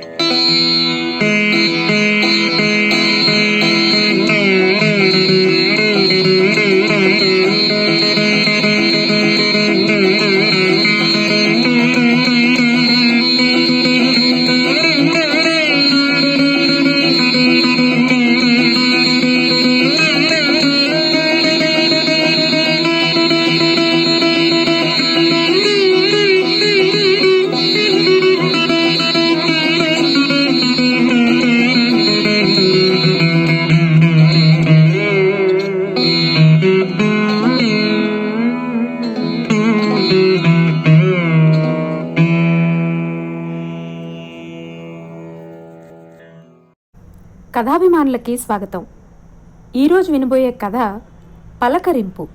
Música కథాభిమానులకి స్వాగతం. ఈరోజు వినబోయే కథ పలకరింపు.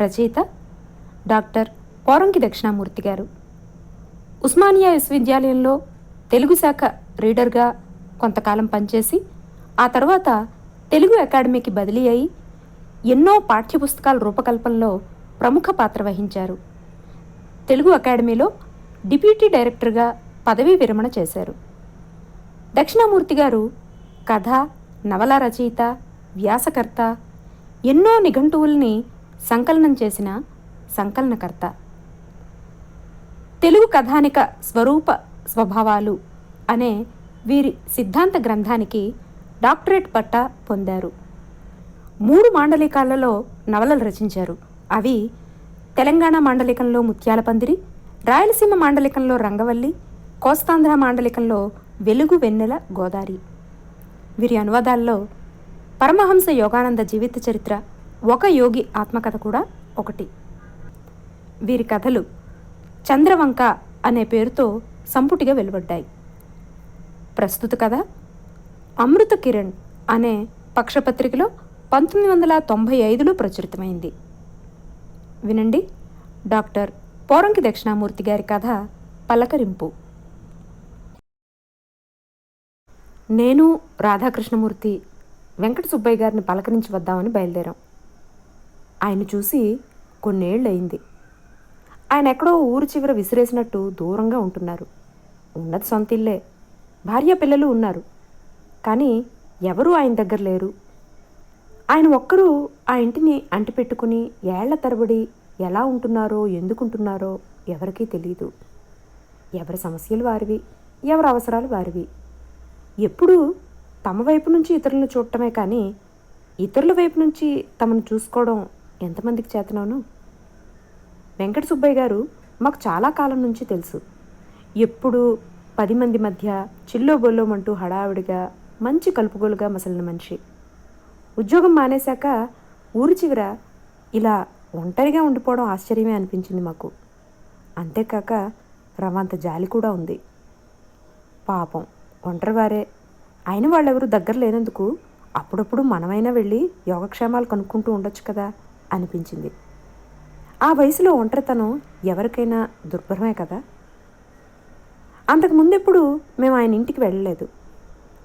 రచయిత డాక్టర్ పోరంకి దక్షిణామూర్తి గారు. ఉస్మానియా విశ్వవిద్యాలయంలో తెలుగు శాఖ రీడర్గా కొంతకాలం పనిచేసి ఆ తర్వాత తెలుగు అకాడమీకి బదిలీ అయి ఎన్నో పాఠ్యపుస్తకాల రూపకల్పనలో ప్రముఖ పాత్ర వహించారు. తెలుగు అకాడమీలో డిప్యూటీ డైరెక్టర్గా పదవీ విరమణ చేశారు. దక్షిణామూర్తి గారు కథ నవల రచయిత వ్యాసకర్త ఎన్నో నిఘంటువుల్ని సంకలనం చేసిన సంకలనకర్త. తెలుగు కథానిక స్వరూప స్వభావాలు అనే వీరి సిద్ధాంత గ్రంథానికి డాక్టరేట్ పట్టా పొందారు. మూడు మాండలికాలలో నవలలు రచించారు. అవి తెలంగాణ మాండలికంలో ముత్యాల పందిరి రాయలసీమ మాండలికంలో రంగవల్లి కోస్తాంధ్ర మాండలికంలో వెలుగు వెన్నెల గోదారి. వీరి అనువాదాల్లో పరమహంస యోగానంద జీవిత చరిత్ర ఒక యోగి ఆత్మకథ కూడా ఒకటి. వీరి కథలు చంద్రవంక అనే పేరుతో సంపుటిగా వెలువడ్డాయి. ప్రస్తుత కథ అమృత కిరణ్ అనే పక్షపత్రికలో పంతొమ్మిది వందల తొంభై ఐదులో ప్రచురితమైంది. వినండి డాక్టర్ పోరంకి దక్షిణామూర్తి గారి కథ పలకరింపు. నేను రాధాకృష్ణమూర్తి వెంకట సుబ్బయ్య గారిని పలకరించి వద్దామని బయలుదేరాం. ఆయన చూసి కొన్నేళ్ళు అయింది ఆయన ఎక్కడో ఊరు చివర విసిరేసినట్టు దూరంగా ఉంటున్నారు. ఉన్నది సొంత ఇల్లే. భార్య పిల్లలు ఉన్నారు. కానీ ఎవరూ ఆయన దగ్గర లేరు. ఆయన ఒక్కరూ ఆ ఇంటిని అంటిపెట్టుకుని ఏళ్ళ తరబడి ఎలా ఉంటున్నారో ఎందుకుంటున్నారో ఎవరికీ తెలియదు ఎవరి సమస్యలు వారివి ఎవరి అవసరాలు వారివి. ఎప్పుడూ తమ వైపు నుంచి ఇతరులను చూడటమే కానీ ఇతరుల వైపు నుంచి తమను చూసుకోవడం ఎంతమందికి చేతనవును వెంకట సుబ్బయ్య గారు మాకు చాలా కాలం నుంచి తెలుసు. ఎప్పుడు పది మంది మధ్య చిల్లో బొల్లోమంటూ హడావిడిగా మంచి కలుపుగోలుగా మసలిన మనిషి. ఉద్యోగం మానేశాక ఊరి చివర ఇలా ఒంటరిగా ఉండిపోవడం ఆశ్చర్యమే అనిపించింది మాకు. అంతేకాక రవంత జాలి కూడా ఉంది. పాపం. ఒంటరివారే. అయిన వాళ్ళెవరూ దగ్గర లేనందుకు అప్పుడప్పుడు మనమైనా వెళ్ళి యోగక్షేమాలు కనుక్కుంటూ ఉండొచ్చు కదా అనిపించింది. ఆ వయసులో ఒంటరితనం ఎవరికైనా దుర్భరమే కదా. అంతకుముందెప్పుడు మేము ఆయన ఇంటికి వెళ్ళలేదు.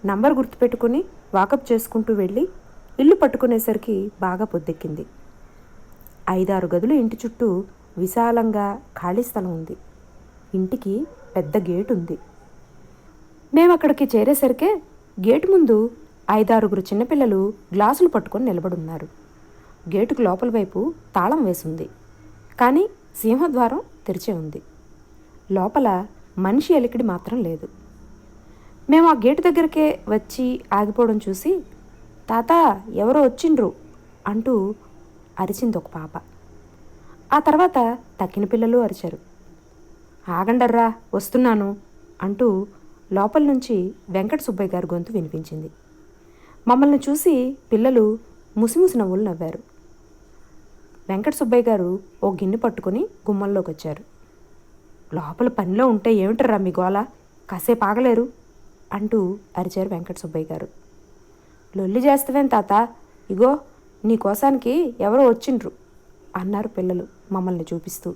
నంబర్ గుర్తుపెట్టుకుని వాకప్ చేసుకుంటూ వెళ్ళి ఇల్లు పట్టుకునేసరికి బాగా పొద్దెక్కింది. ఐదారు గదులు ఇంటి చుట్టూ విశాలంగా ఖాళీ స్థలం ఉంది. ఇంటికి పెద్ద గేట్ ఉంది. మేము అక్కడికి చేరేసరికే గేటు ముందు ఐదారుగురు చిన్నపిల్లలు గ్లాసులు పట్టుకొని నిలబడున్నారు. గేటుకు లోపల వైపు తాళం వేసింది. కానీ సింహద్వారం తెరిచే ఉంది. లోపల మనిషి ఎలికిడి మాత్రం లేదు. మేము ఆ గేటు దగ్గరకే వచ్చి ఆగిపోవడం చూసి తాత ఎవరో వచ్చిండ్రు? అంటూ అరిచింది ఒక పాప. ఆ తర్వాత తక్కిన పిల్లలు అరిచారు. ఆగండర్రా వస్తున్నాను అంటూ లోపల నుంచి వెంకట సుబ్బయ్య గారి గొంతు వినిపించింది. మమ్మల్ని చూసి పిల్లలు ముసిముసి నవ్వులు నవ్వారు. వెంకట సుబ్బయ్య గారు ఓ గిన్నె పట్టుకుని గుమ్మంలోకి వచ్చారు. లోపల పనిలో ఉంటే ఏమిటరా మీ గోల? కాసేపు ఆగలేరు అంటూ అరిచారు వెంకట సుబ్బయ్య గారు. లొల్లి చేస్తావేం తాత? ఇగో నీ కోసానికి ఎవరో వచ్చిండ్రు అన్నారు పిల్లలు మమ్మల్ని చూపిస్తూ.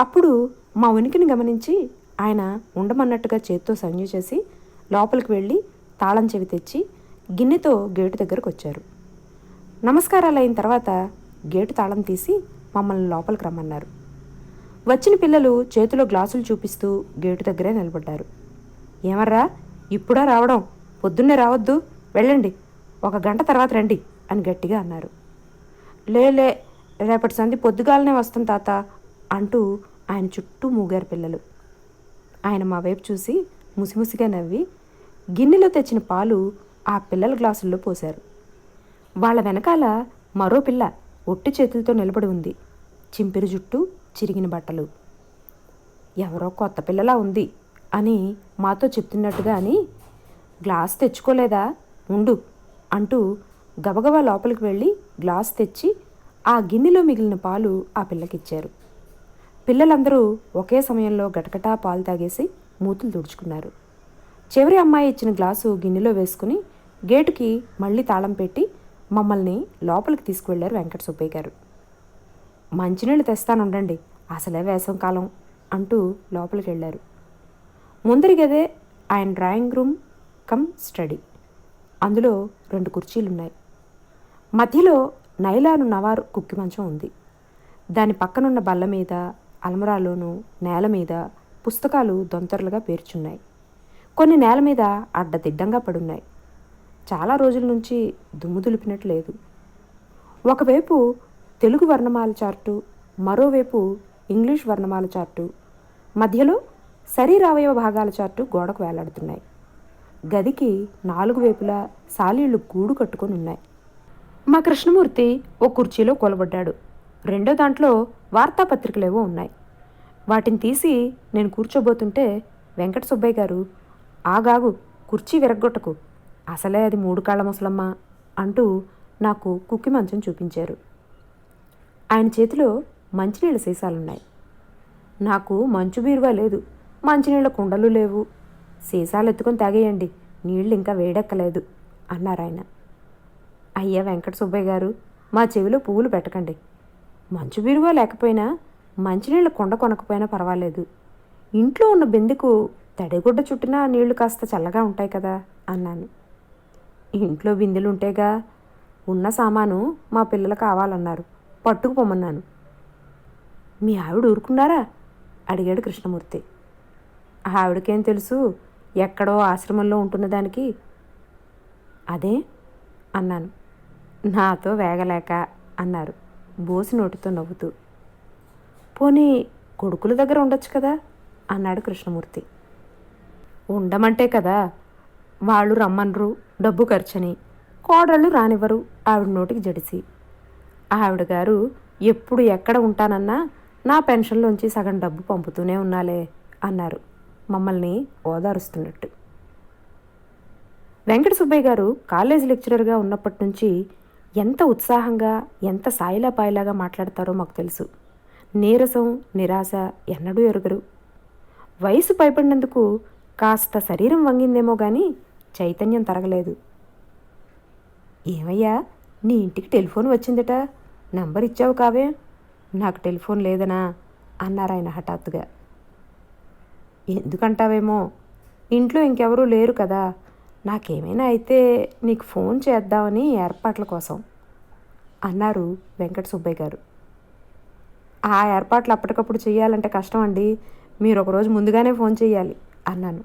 అప్పుడు మా ఉనికిని గమనించి ఆయన ఉండమన్నట్టుగా చేత్తో సంజ్ఞ చేసి లోపలికి వెళ్ళి తాళం చెవి తెచ్చి గిన్నెతో గేటు దగ్గరకు వచ్చారు. నమస్కారాలు అయిన తర్వాత గేటు తాళం తీసి మమ్మల్ని లోపలికి రమ్మన్నారు. వచ్చిన పిల్లలు చేతిలో గ్లాసులు చూపిస్తూ గేటు దగ్గరే నిలబడ్డారు. ఏమర్రా? ఇప్పుడా రావడం? పొద్దున్నే రావద్దు. వెళ్ళండి. ఒక గంట తర్వాత రండి అని గట్టిగా అన్నారు. లేలే రేపటి సంధి పొద్దుగాలనే వస్తాం తాత అంటూ ఆయన చుట్టూ మూగారు పిల్లలు. ఆయన మా వైపు చూసి ముసిముసిగా నవ్వి గిన్నెలో తెచ్చిన పాలు ఆ పిల్లల గ్లాసుల్లో పోశారు. వాళ్ళ వెనకాల మరో పిల్ల ఒట్టి చేతులతో నిలబడి ఉంది. చింపిరి జుట్టు చిరిగిన బట్టలు. ఎవరో కొత్త పిల్లలా ఉంది అని మాతో చెప్తున్నట్టుగా అని గ్లాస్ తెచ్చుకోలేదా? ఉండు అంటూ గబగబా లోపలికి వెళ్ళి గ్లాస్ తెచ్చి ఆ గిన్నెలో మిగిలిన పాలు ఆ పిల్లకిచ్చారు. పిల్లలందరూ ఒకే సమయంలో గటగటా పాలు తాగేసి మూతులు తుడుచుకున్నారు. చివరి అమ్మాయి ఇచ్చిన గ్లాసు గిన్నెలో వేసుకుని గేటుకి మళ్ళీ తాళం పెట్టి మమ్మల్ని లోపలికి తీసుకువెళ్ళారు వెంకట సుబ్బయ్య గారు. మంచినీళ్ళు తెస్తానుండండి అసలే వేసం కాలం అంటూ లోపలికి వెళ్ళారు. ముందరి గదే ఆయన డ్రాయింగ్ రూమ్ కమ్ స్టడీ. అందులో రెండు కుర్చీలున్నాయి. మధ్యలో నైలాను నవారు కుక్కి మంచం ఉంది. దాని పక్కనున్న బల్ల మీద అల్మరాలోనూ నేల మీద పుస్తకాలు దొంతరలుగా పేర్చున్నాయి. కొన్ని నేల మీద అడ్డదిడ్డంగా పడున్నాయి. చాలా రోజుల నుంచి దుమ్ము దులిపినట్టు లేదు. ఒకవైపు తెలుగు వర్ణమాల చార్టు మరోవైపు ఇంగ్లీష్ వర్ణమాల చార్టు. మధ్యలో శరీరావయవ భాగాల చార్టు గోడకు వేలాడుతున్నాయి. గదికి నాలుగు వైపులా సాలీళ్ళు గూడు కట్టుకొని ఉన్నాయి. మా కృష్ణమూర్తి ఓ కుర్చీలో కొలబడ్డాడు. రెండో దాంట్లో వార్తాపత్రికలేవో ఉన్నాయి. వాటిని తీసి నేను కూర్చోబోతుంటే వెంకట సుబ్బయ్య గారు ఆగాగు కుర్చీ విరగ్గొట్టకు. అసలే అది మూడు కాళ్ళ ముసలమ్మ అంటూ నాకు కుక్కి మంచం చూపించారు. ఆయన చేతిలో మంచినీళ్ళ సీసాలున్నాయి. నాకు మంచు బీరువా లేదు. మంచినీళ్ళ కుండలు లేవు. సీసాలు ఎత్తుకొని తాగేయండి. నీళ్ళు ఇంకా వేడెక్కలేదు అన్నారు ఆయన అయ్యా వెంకట సుబ్బయ్య గారు మా చెవిలో పువ్వులు పెట్టకండి. మంచు బీరువా లేకపోయినా మంచినీళ్ళ కొండ కొనకపోయినా పర్వాలేదు. ఇంట్లో ఉన్న బిందెకు తడిగుడ్డ చుట్టినా నీళ్ళు కాస్త చల్లగా ఉంటాయి కదా అన్నాను. ఇంట్లో బిందెలు ఉంటేగా ఉన్న సామాను మా పిల్లలు కావాలన్నారు. పట్టుకుపోమన్నాను మీ ఆవిడ ఊరుకున్నారా? అడిగాడు కృష్ణమూర్తి. ఆవిడకేం తెలుసు? ఎక్కడో ఆశ్రమంలో ఉంటున్న దానికి. అదే? అన్నాను. నాతో వేగలేక అన్నారు. బోసి నోటితో నవ్వుతూ పోనీ కొడుకుల దగ్గర ఉండొచ్చు కదా? అన్నాడు కృష్ణమూర్తి. ఉండమంటే కదా వాళ్ళు రమ్మనరు డబ్బు ఖర్చని కోడళ్ళు రానివ్వరు ఆవిడ నోటికి జడిసి. ఆవిడ గారు ఎప్పుడు ఎక్కడ ఉంటానన్నా నా పెన్షన్లోంచి సగం డబ్బు పంపుతూనే ఉన్నాలే అన్నారు. మమ్మల్ని ఓదారుస్తున్నట్టు. వెంకట సుబ్బయ్య గారు కాలేజ్ లెక్చరర్గా ఉన్నప్పటి నుంచి ఎంత ఉత్సాహంగా ఎంత సాయిలాపాయిలాగా మాట్లాడతారో మాకు తెలుసు. నీరసం నిరాశ ఎన్నడూ ఎరుగరు. వయసు పైపడినందుకు కాస్త శరీరం వంగిందేమో కానీ చైతన్యం తరగలేదు. ఏమయ్యా నీ ఇంటికి టెలిఫోన్ వచ్చిందట. నంబర్ ఇచ్చావు కావే. నాకు టెలిఫోన్ లేదనా? అన్నారు ఆయన హఠాత్తుగా. ఎందుకంటావేమో? ఇంట్లో ఇంకెవరూ లేరు కదా. నాకేమైనా అయితే నీకు ఫోన్ చేద్దామని ఏర్పాట్ల కోసం అన్నారు వెంకట సుబ్బయ్య గారు. ఆ ఏర్పాట్లు అప్పటికప్పుడు చేయాలంటే కష్టం అండి మీరు ఒకరోజు ముందుగానే ఫోన్ చేయాలి అన్నాను.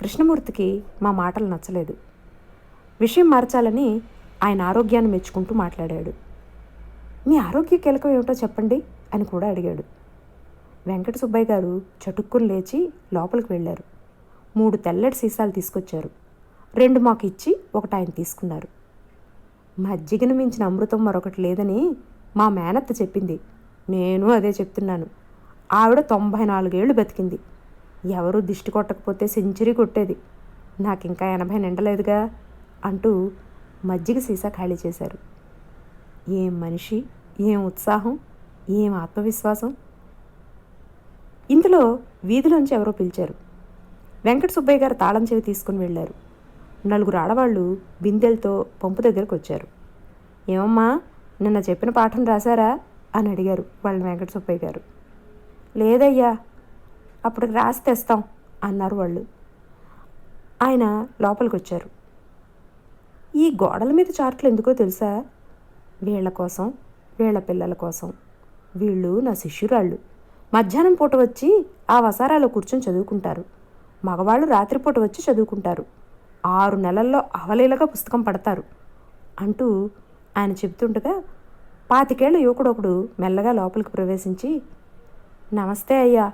కృష్ణమూర్తికి మా మాటలు నచ్చలేదు. విషయం మార్చాలని ఆయన ఆరోగ్యాన్ని మెచ్చుకుంటూ మాట్లాడాడు. మీ ఆరోగ్య కీలకం ఏమిటో చెప్పండి అని కూడా అడిగాడు. వెంకట సుబ్బయ్య గారు చటుక్కుని లేచి లోపలికి వెళ్ళారు. మూడు తెల్లటి సీసాలు తీసుకొచ్చారు. రెండు మాకు ఇచ్చి ఒకటి ఆయన తీసుకున్నారు. మజ్జిగను మించిన అమృతం మరొకటి లేదని మా మేనత్త చెప్పింది. నేను అదే చెప్తున్నాను. ఆవిడ తొంభై నాలుగేళ్ళు బతికింది. ఎవరు దిష్టి కొట్టకపోతే సెంచరీ కొట్టేది. నాకు ఇంకా ఎనభై నిండలేదుగా అంటూ మజ్జిగ సీసా ఖాళీ చేశారు. ఏం మనిషి ఏం ఉత్సాహం ఏం ఆత్మవిశ్వాసం? ఇంతలో వీధిలోంచి ఎవరో పిలిచారు. వెంకట సుబ్బయ్య గారు తాళం చెవి తీసుకుని వెళ్ళారు. నలుగురు ఆడవాళ్ళు బిందెలతో పంపు దగ్గరకు వచ్చారు. ఏమమ్మా నిన్న చెప్పిన పాఠం రాశారా? అని అడిగారు వాళ్ళ వెంకట సుబ్బయ్య గారు. లేదయ్యా అప్పటికి రాసి తెస్తాం అన్నారు వాళ్ళు. ఆయన లోపలికి వచ్చారు. ఈ గోడల మీద చార్ట్లు ఎందుకో తెలుసా? వీళ్ళ కోసం వీళ్ళ పిల్లల కోసం. వీళ్ళు నా శిష్యురాళ్ళు. మధ్యాహ్నం పూట వచ్చి ఆ వసారాలో కూర్చొని చదువుకుంటారు. మగవాళ్ళు రాత్రిపూట వచ్చి చదువుకుంటారు. ఆరు నెలల్లో అవలీలగా పుస్తకం పడతారు అంటూ ఆయన చెబుతుండగా పాతికేళ్ళ యువకుడొకడు మెల్లగా లోపలికి ప్రవేశించి నమస్తే అయ్యా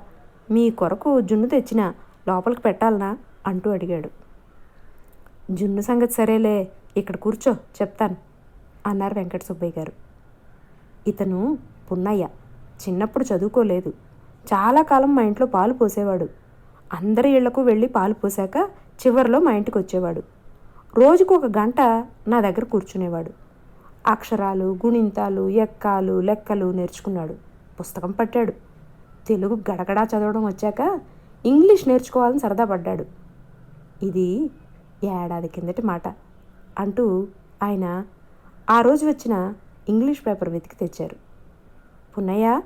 మీ కొరకు జున్ను తెచ్చిన లోపలికి పెట్టాలనా? అంటూ అడిగాడు. జున్ను సంగతి సరేలే ఇక్కడ కూర్చో చెప్తాను అన్నారు వెంకట సుబ్బయ్య గారు. ఇతను పున్నయ్య చిన్నప్పుడు చదువుకోలేదు. చాలా కాలం మా ఇంట్లో పాలు పోసేవాడు. అందరి ఇళ్ళకు వెళ్ళి పాలు పోసాక చివరిలో మా ఇంటికి వచ్చేవాడు. రోజుకు ఒక గంట నా దగ్గర కూర్చునేవాడు. అక్షరాలు గుణింతాలు ఎక్కాలు లెక్కలు నేర్చుకున్నాడు. పుస్తకం పట్టాడు. తెలుగు గడగడా చదవడం వచ్చాక ఇంగ్లీష్ నేర్చుకోవాలని సరదా పడ్డాడు. ఇది ఏడాది కిందటి మాట అంటూ ఆయన ఆ రోజు వచ్చిన ఇంగ్లీష్ పేపర్ వెతికి తెచ్చారు. పున్నయ్య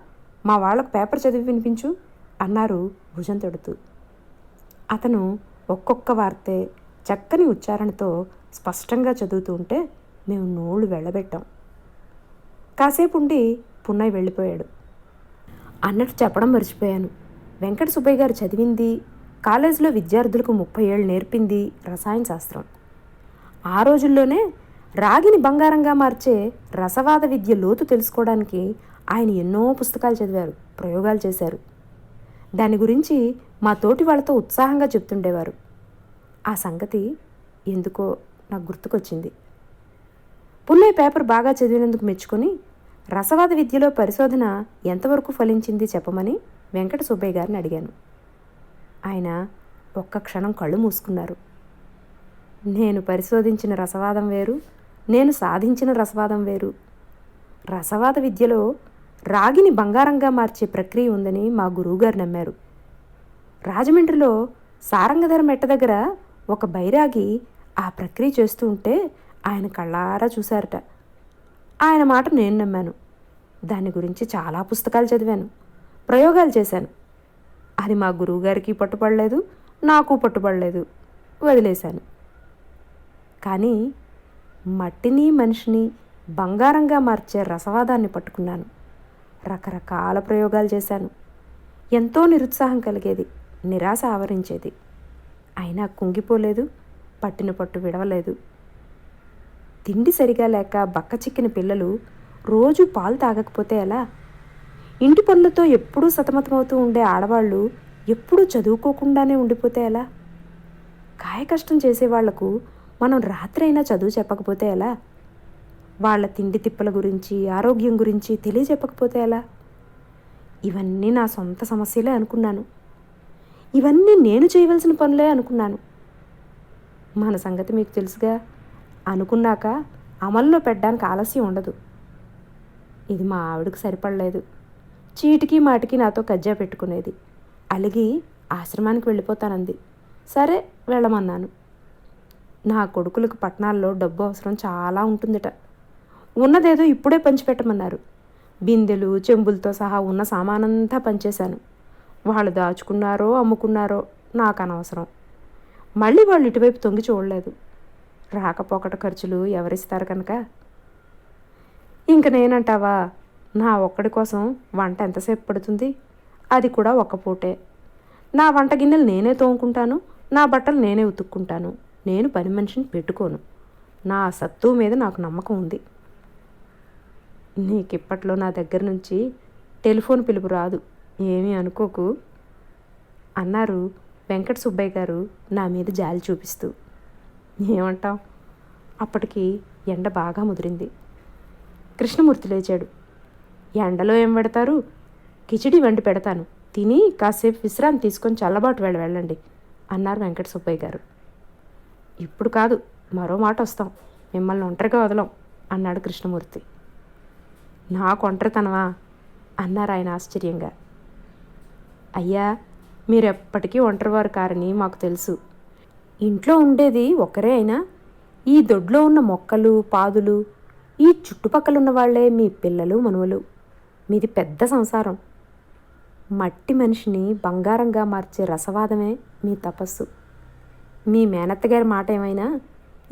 మా వాళ్ళకు పేపర్ చదివి వినిపించు అన్నారు భుజం తొడుతూ. అతను ఒక్కొక్క వార్తే చక్కని ఉచ్చారణతో స్పష్టంగా చదువుతూ ఉంటే మేము నోళ్ళు వెళ్ళబెట్టాం. కాసేపు ఉండి పున్నయ్య వెళ్ళిపోయాడు. అన్నట్టు చెప్పడం మర్చిపోయాను. వెంకట సుబ్బయ్య గారు చదివింది కాలేజీలో విద్యార్థులకు ముప్పై ఏళ్ళు నేర్పింది రసాయన శాస్త్రం. ఆ రోజుల్లోనే రాగిని బంగారంగా మార్చే రసవాద విద్య లోతు తెలుసుకోవడానికి ఆయన ఎన్నో పుస్తకాలు చదివారు ప్రయోగాలు చేశారు. దాని గురించి మా తోటి వాళ్ళతో ఉత్సాహంగా చెప్తుండేవారు. ఆ సంగతి ఎందుకో నాకు గుర్తుకొచ్చింది. పుల్లయ్య పేపర్ బాగా చదివినందుకు మెచ్చుకొని రసవాద విద్యలో పరిశోధన ఎంతవరకు ఫలించింది చెప్పమని వెంకట సుబ్బయ్య గారిని అడిగాను. ఆయన ఒక్క క్షణం కళ్ళు మూసుకున్నారు. నేను పరిశోధించిన రసవాదం వేరు నేను సాధించిన రసవాదం వేరు. రసవాద విద్యలో రాగిని బంగారంగా మార్చే ప్రక్రియ ఉందని మా గురువుగారు నమ్మారు. రాజమండ్రిలో సారంగధర మెట్ట దగ్గర ఒక బైరాగి ఆ ప్రక్రియ చేస్తూ ఉంటే ఆయన కళ్ళారా చూశారట. ఆయన మాట నేను నమ్మాను. దాని గురించి చాలా పుస్తకాలు చదివాను. ప్రయోగాలు చేశాను. అది మా గురువుగారికి పట్టుపడలేదు నాకు పట్టుపడలేదు వదిలేశాను. కానీ మట్టిని మనిషిని బంగారంగా మార్చే రసవాదాన్ని పట్టుకున్నాను. రకరకాల ప్రయోగాలు చేశాను. ఎంతో నిరుత్సాహం కలిగేది నిరాశ ఆవరించేది. అయినా కుంగిపోలేదు పట్టిన పట్టు విడవలేదు. తిండి సరిగా లేక బక్క చిక్కిన పిల్లలు రోజు పాలు తాగకపోతే ఎలా? ఇంటి పనులతో ఎప్పుడూ సతమతమవుతూ ఉండే ఆడవాళ్ళు ఎప్పుడూ చదువుకోకుండానే ఉండిపోతే ఎలా? కాయ కష్టం చేసేవాళ్ళకు మనం రాత్రైనా చదువు చెప్పకపోతే ఎలా? వాళ్ళ తిండి తిప్పల గురించి ఆరోగ్యం గురించి తెలియజెప్పకపోతే ఎలా? ఇవన్నీ నా సొంత సమస్యలే అనుకున్నాను. ఇవన్నీ నేను చేయవలసిన పనులే అనుకున్నాను. మన సంగతి మీకు తెలుసుగా. అనుకున్నాక అమల్లో పెట్టడానికి ఆలస్యం ఉండదు. ఇది మా ఆవిడకు సరిపడలేదు. చీటికి మాటికి నాతో కజ్జా పెట్టుకునేది. అలిగి ఆశ్రమానికి వెళ్ళిపోతానంది. సరే వెళ్ళమన్నాను. నా కొడుకులకు పట్టణాల్లో డబ్బు అవసరం చాలా ఉంటుందిట. ఉన్నదేదో ఇప్పుడే పంచిపెట్టమన్నారు. బిందెలు చెంబులతో సహా ఉన్న సామానంతా పంచేశాను. వాళ్ళు దాచుకున్నారో అమ్ముకున్నారో నాకు అనవసరం. మళ్ళీ వాళ్ళు ఇటువైపు తొంగి చూడలేదు. రాకపోకట ఖర్చులు ఎవరిస్తారు కనుక? ఇంక నేనంటావా? నా ఒక్కడి కోసం వంట ఎంతసేపు పడుతుంది? అది కూడా ఒక్క పూటే. నా వంట గిన్నెలు నేనే తోముకుంటాను నా బట్టలు నేనే ఉతుక్కుంటాను. నేను పని మనిషిని పెట్టుకోను. నా సత్తు మీద నాకు నమ్మకం ఉంది. నీకు ఇప్పట్లో నా దగ్గర నుంచి టెలిఫోన్ పిలుపు రాదు. ఏమీ అనుకోకు. అన్నారు వెంకట సుబ్బయ్య గారు నా మీద జాలి చూపిస్తూ. ఏమంటాం అప్పటికి ఎండ బాగా ముదిరింది. కృష్ణమూర్తి లేచాడు. ఎండలో ఏం పెడతారు? కిచిడి వండి పెడతాను. తిని కాసేపు విశ్రాంతి తీసుకొని చల్లబాటు వెళ్ళ వెళ్ళండి అన్నారు వెంకట సుబ్బయ్య గారు. ఇప్పుడు కాదు మరో మాట వస్తాం. మిమ్మల్ని ఒంటరిగా వదలం అన్నాడు కృష్ణమూర్తి. నాకు ఒంటరితనమా? అన్నారు ఆయన ఆశ్చర్యంగా. అయ్యా మీరు ఎప్పటికీ ఒంటరివారు కారని మాకు తెలుసు. ఇంట్లో ఉండేది ఒకరే అయినా ఈ దొడ్లో ఉన్న మొక్కలు పాదులు ఈ చుట్టుపక్కల ఉన్న వాళ్ళే మీ పిల్లలు మనువలు. మీది పెద్ద సంసారం. మట్టి మనిషిని బంగారంగా మార్చే రసవాదమే మీ తపస్సు. మీ మేనత్తగారి మాట ఏమైనా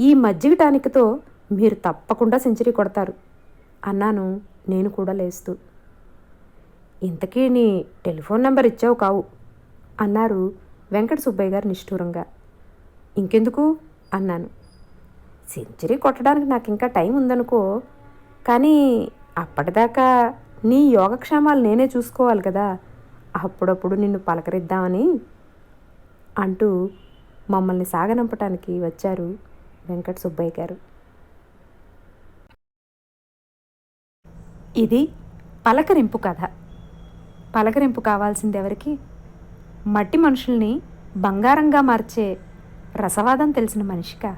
ఈ మజ్జిగ టానిక్తో మీరు తప్పకుండా సెంచరీ కొడతారు. అన్నాను. నేను కూడా లేస్తూ. ఇంతకీ నీ టెలిఫోన్ నెంబర్ ఇచ్చావు కావు అన్నారు వెంకట సుబ్బయ్య గారు నిష్ఠూరంగా. ఇంకెందుకు? అన్నాను. సెంచరీ కొట్టడానికి నాకు ఇంకా టైం ఉందనుకో కానీ అప్పటిదాకా నీ యోగక్షేమాలు నేనే చూసుకోవాలి కదా అప్పుడప్పుడు నిన్ను పలకరిద్దామని అంటూ మమ్మల్ని సాగనంపటానికి వచ్చారు వెంకట సుబ్బయ్య గారు. ఇది పలకరింపు కథ. పలకరింపు కావాల్సింది ఎవరికి? మట్టి మనుషుల్ని బంగారంగా మార్చే రసవాదం తెలిసిన మనిషిక?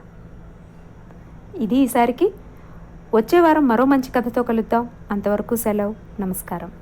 ఇది ఈసారికి వచ్చే వారం మరో మంచి కథతో కలుద్దాం. అంతవరకు సెలవు. నమస్కారం.